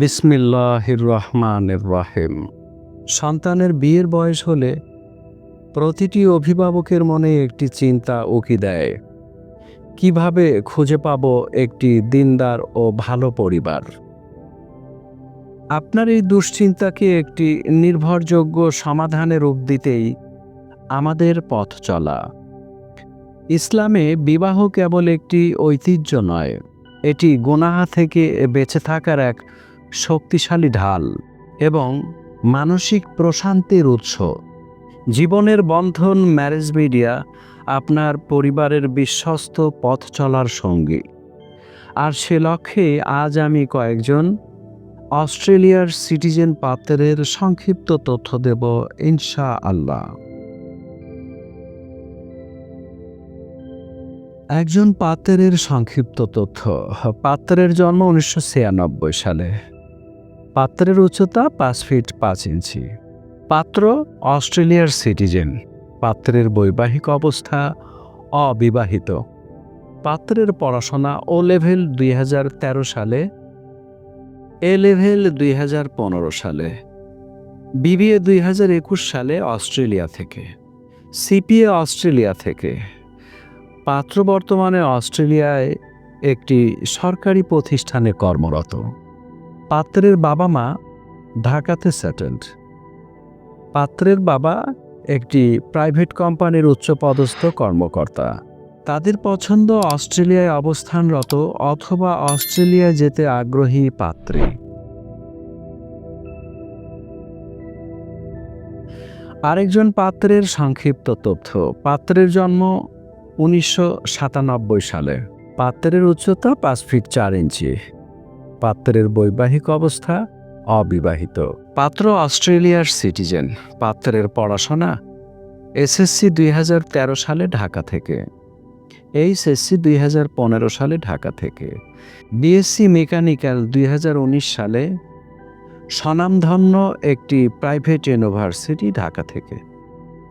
বিসমিল্লাহির রহমানের রাহিম। সন্তানের বিয়ের বয়স হলে প্রতিটি অভিভাবকের মনে একটি চিন্তা উকি দেয়? কীভাবে খুঁজে পাব একটি দিনদার ও ভালো পরিবার? আপনার এই দুশ্চিন্তাকে একটি নির্ভরযোগ্য সমাধানের রূপ দিতেই আমাদের পথ চলা। ইসলামে বিবাহ কেবল একটি ঐতিহ্য নয়, এটি গোনাহা থেকে বেঁচে থাকার এক শক্তিশালী ঢাল এবং মানসিক প্রশান্তির উৎস। জীবনের বন্ধন ম্যারেজ মিডিয়া আপনার পরিবারের বিশ্বস্ত পথ চলার সঙ্গী। আর সে লক্ষ্যে আজ আমি কয়েকজন অস্ট্রেলিয়ার সিটিজেন পাত্রের সংক্ষিপ্ত তথ্য দেব ইনশা আল্লাহ একজন পাত্রের সংক্ষিপ্ত তথ্য, পাত্রের জন্ম উনিশশো ছিয়ানব্বই সালে। পাত্রের উচ্চতা পাঁচ ফিট পাঁচ ইঞ্চি। পাত্র অস্ট্রেলিয়ার সিটিজেন। পাত্রের বৈবাহিক অবস্থা অবিবাহিত। পাত্রের পড়াশোনা ও লেভেল দুই হাজার তেরো সালে, এ লেভেল দুই হাজার পনেরো সালে। বিবিএ দুই হাজার একুশ সালে অস্ট্রেলিয়া থেকে। সিপিএ অস্ট্রেলিয়া থেকে। পাত্র বর্তমানে অস্ট্রেলিয়ায় একটি সরকারি প্রতিষ্ঠানে কর্মরত। পাত্রের বাবা মা ঢাকাতে সেটেলড পাত্রের বাবা একটি প্রাইভেট কোম্পানির উচ্চপদস্থ কর্মকর্তা। তাদের পছন্দ অস্ট্রেলিয়ায় অবস্থানরত অথবা অস্ট্রেলিয়ায় যেতে আগ্রহী পাত্রী। আরেকজন পাত্রের সংক্ষিপ্ত তথ্য। পাত্রের জন্ম উনিশশো সাতানব্বই সালে। পাত্রের উচ্চতা পাঁচ ফিট চার ইঞ্চি পাত্রের বৈবাহিক অবস্থা অবিবাহিত। পাত্র অস্ট্রেলিয়ার সিটিজেন। পাত্রের পড়াশোনা এসএসসি দুই হাজার তেরো সালে ঢাকা থেকে। এইচএসসি দুই হাজার পনেরো সালে ঢাকা থেকে। বিএসসি মেকানিক্যাল দুই হাজার উনিশ সালে স্বনামধন্য একটি প্রাইভেট ইউনিভার্সিটি ঢাকা থেকে।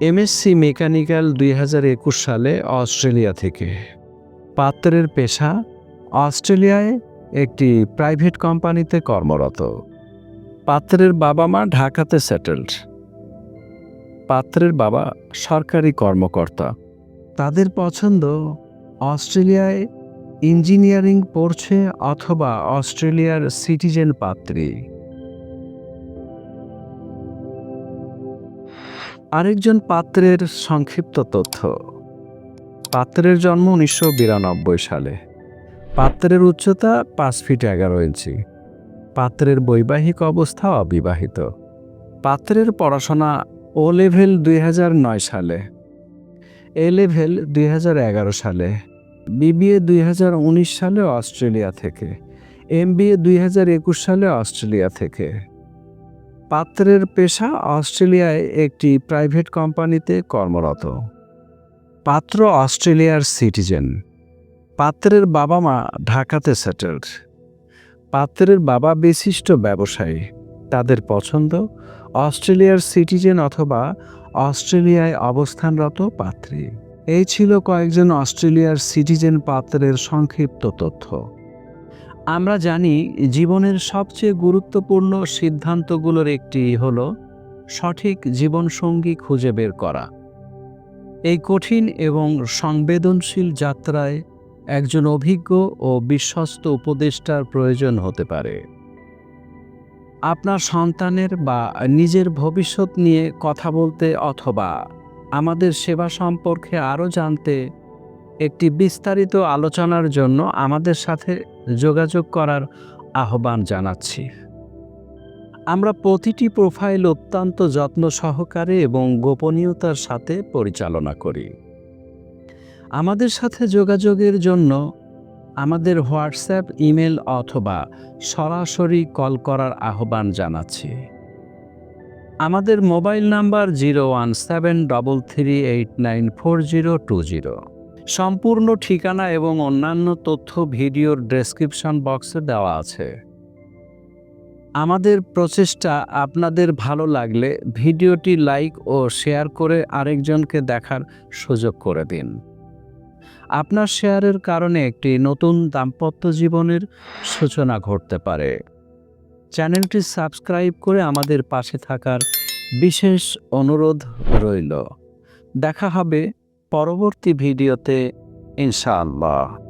এমএসসি মেকানিক্যাল দুই হাজার একুশ সালে অস্ট্রেলিয়া থেকে। পাত্রের পেশা অস্ট্রেলিয়ায় একটি প্রাইভেট কোম্পানিতে কর্মরত। পাত্রের বাবা মা ঢাকাতে সেটেলড। পাত্রের বাবা সরকারি কর্মকর্তা। তাদের পছন্দ অস্ট্রেলিয়ায় ইঞ্জিনিয়ারিং পড়ছে অথবা অস্ট্রেলিয়ার সিটিজেন পাত্রী। আরেকজন পাত্রের সংক্ষিপ্ত তথ্য। পাত্রের জন্ম উনিশশো বিরানব্বই সালে। পাত্রের উচ্চতা পাঁচ ফিট এগারো ইঞ্চি। পাত্রের বৈবাহিক অবস্থা অবিবাহিত। পাত্রের পড়াশোনা ও লেভেল দুই সালে। এ লেভেল দুই হাজার এগারো সালে। বিবিএ দুই হাজার উনিশ সালে অস্ট্রেলিয়া থেকে। এমবিএ দুই হাজার একুশ সালে অস্ট্রেলিয়া থেকে। পাত্রের পেশা অস্ট্রেলিয়ায় একটি প্রাইভেট কোম্পানিতে কর্মরত। পাত্র অস্ট্রেলিয়ার সিটিজেন। পাত্রের বাবা মা ঢাকাতে সেটেলড। পাত্রের বাবা বিশিষ্ট ব্যবসায়ী। তাদের পছন্দ অস্ট্রেলিয়ার সিটিজেন অথবা অস্ট্রেলিয়ায় অবস্থানরত পাত্রী। এই ছিল কয়েকজন অস্ট্রেলিয়ার সিটিজেন পাত্রের সংক্ষিপ্ত তথ্য। আমরা জানি জীবনের সবচেয়ে গুরুত্বপূর্ণ সিদ্ধান্তগুলোর একটি হল সঠিক জীবনসঙ্গী খুঁজে বের করা। এই কঠিন এবং সংবেদনশীল যাত্রায় একজন অভিজ্ঞ ও বিশ্বস্ত উপদেষ্টার প্রয়োজন হতে পারে। আপনার সন্তানের বা নিজের ভবিষ্যৎ নিয়ে কথা বলতে অথবা আমাদের সেবা সম্পর্কে আরও জানতে একটি বিস্তারিত আলোচনার জন্য আমাদের সাথে যোগাযোগ করার আহ্বান জানাচ্ছি। আমরা প্রতিটি প্রোফাইল অত্যন্ত যত্ন সহকারে এবং গোপনীয়তার সাথে পরিচালনা করি। আমাদের সাথে যোগাযোগের জন্য আমাদের হোয়াটসঅ্যাপ, ইমেল অথবা সরাসরি কল করার আহ্বান জানাচ্ছি। আমাদের mobile number zero one seven double three eight nine four zero two zero. সম্পূর্ণ ঠিকানা এবং অন্যান্য তথ্য ভিডিওর ডেসক্রিপশন বক্সে দেওয়া আছে। আমাদের প্রচেষ্টা আপনাদের ভালো লাগলে ভিডিওটি লাইক ও শেয়ার করে আরেকজনকে দেখার সুযোগ করে দিন। আপনার শেয়ারের কারণে একটি নতুন দাম্পত্য জীবনের সূচনা ঘটতে পারে। চ্যানেলটি সাবস্ক্রাইব করে আমাদের পাশে থাকার বিশেষ অনুরোধ রইল। দেখা হবে পরবর্তী ভিডিওতে, ইনশাআল্লাহ।